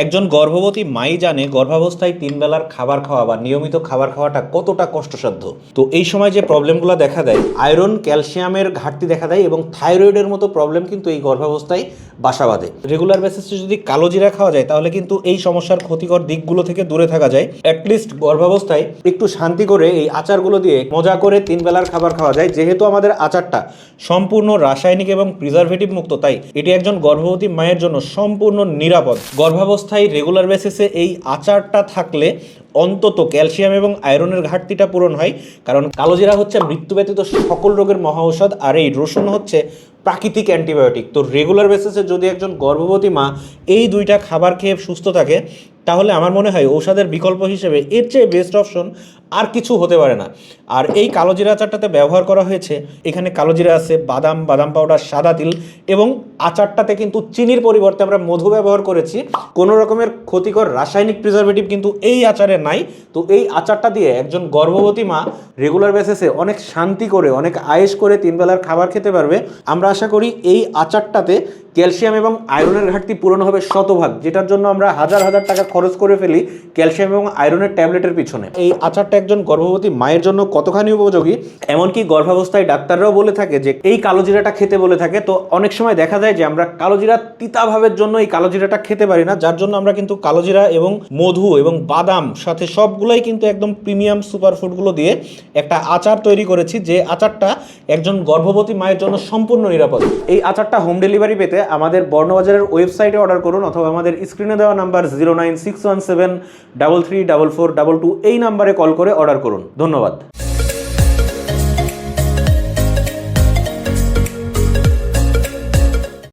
একজন গর্ভবতী মাই জানে গর্ভাবস্থায় তিন বেলার খাবার খাওয়া বা নিয়মিত খাবার খাওয়াটা কতটা কষ্টসাধ্য। তো এই সময় যে প্রবলেমগুলো দেখা দেয়, আয়রন, ক্যালসিয়ামের ঘাটতি দেখা দেয় এবং থাইরয়েডের মতো প্রবলেম কিন্তু এই গর্ভাবস্থায় বাসা বাঁধে। রেগুলার বেসিসে যদি কালো জিরা খাওয়া যায়, তাহলে কিন্তু এই সমস্যার ক্ষতিকর দিকগুলো থেকে দূরে থাকা যায়। অ্যাটলিস্ট গর্ভাবস্থায় একটু শান্তি করে এই আচারগুলো দিয়ে মজা করে তিন বেলার খাবার খাওয়া যায়, যেহেতু আমাদের আচারটা সম্পূর্ণ রাসায়নিক এবং প্রিজারভেটিভ মুক্ত, তাই এটি একজন গর্ভবতী মায়ের জন্য সম্পূর্ণ নিরাপদ। গর্ভাবস্থায় রেগুলার বেসিসে এই আচারটা থাকলে অন্তত ক্যালসিয়াম এবং আয়রনের ঘাটতিটা পূরণ হয়। কারণ কালোজিরা হচ্ছে মৃত্যু ব্যতীত সকল রোগের মহা ঔষধ আর এই রসুন হচ্ছে প্রাকৃতিক অ্যান্টিবায়োটিক। তো রেগুলার বেসিসে যদি একজন গর্ভবতী মা এই দুইটা খাবার খেয়ে সুস্থ থাকে, তাহলে আমার মনে হয় ঔষধের বিকল্প হিসেবে এর চেয়ে বেস্ট অপশন আর কিছু হতে পারে না। আর এই কালো জিরা আচারটাতে ব্যবহার করা হয়েছে, এখানে কালো জিরা আছে, বাদাম বাদাম পাউডার সাদা তিল এবং আচারটাতে কিন্তু চিনির পরিবর্তে আমরা মধু ব্যবহার করেছি। কোনো রকমের ক্ষতিকর রাসায়নিক প্রিজারভেটিভ কিন্তু এই আচারে নাই। তো এই আচারটা দিয়ে একজন গর্ভবতী মা রেগুলার বেসিসে অনেক শান্তি করে, অনেক আয়েস করে তিন বেলার খাবার খেতে পারবে। আমরা আশা করি এই আচারটাতে ক্যালসিয়াম এবং আয়রনের ঘাটতি পূরণ হবে শতভাগ, যেটার জন্য আমরা হাজার হাজার টাকা খরচ করে ফেলি ক্যালসিয়াম এবং আয়রনের ট্যাবলেটের পিছনে। এই আচারটা একজন গর্ভবতী মায়ের জন্য কতখানি উপযোগী? এমনকি গর্ভাবস্থায় ডাক্তাররাও বলে থাকে যে, এই কালো জিরাটা খেতে বলে থাকে। তো অনেক সময় দেখা যায় যে, আমরা কালো জিরা তিতা ভাবের জন্য এই কালো জিরাটা খেতে পারি না, যার জন্য আমরা কিন্তু কালো জিরা এবং মধু এবং বাদাম সাথে সবগুলোই কিন্তু একদম প্রিমিয়াম সুপার ফুডগুলো দিয়ে একটা আচার তৈরি করেছি, যে আচারটা একজন গর্ভবতী মায়ের জন্য সম্পূর্ণ নিরাপদ। এই আচারটা হোম ডেলিভারি পেতে আমাদের বর্ণবাজারের ওয়েবসাইটে অর্ডার করুন অথবা আমাদের স্ক্রিনে দেওয়া number zero nine six one seven double three double four double two এই নাম্বারে কল করে অর্ডার করুন। ধন্যবাদ।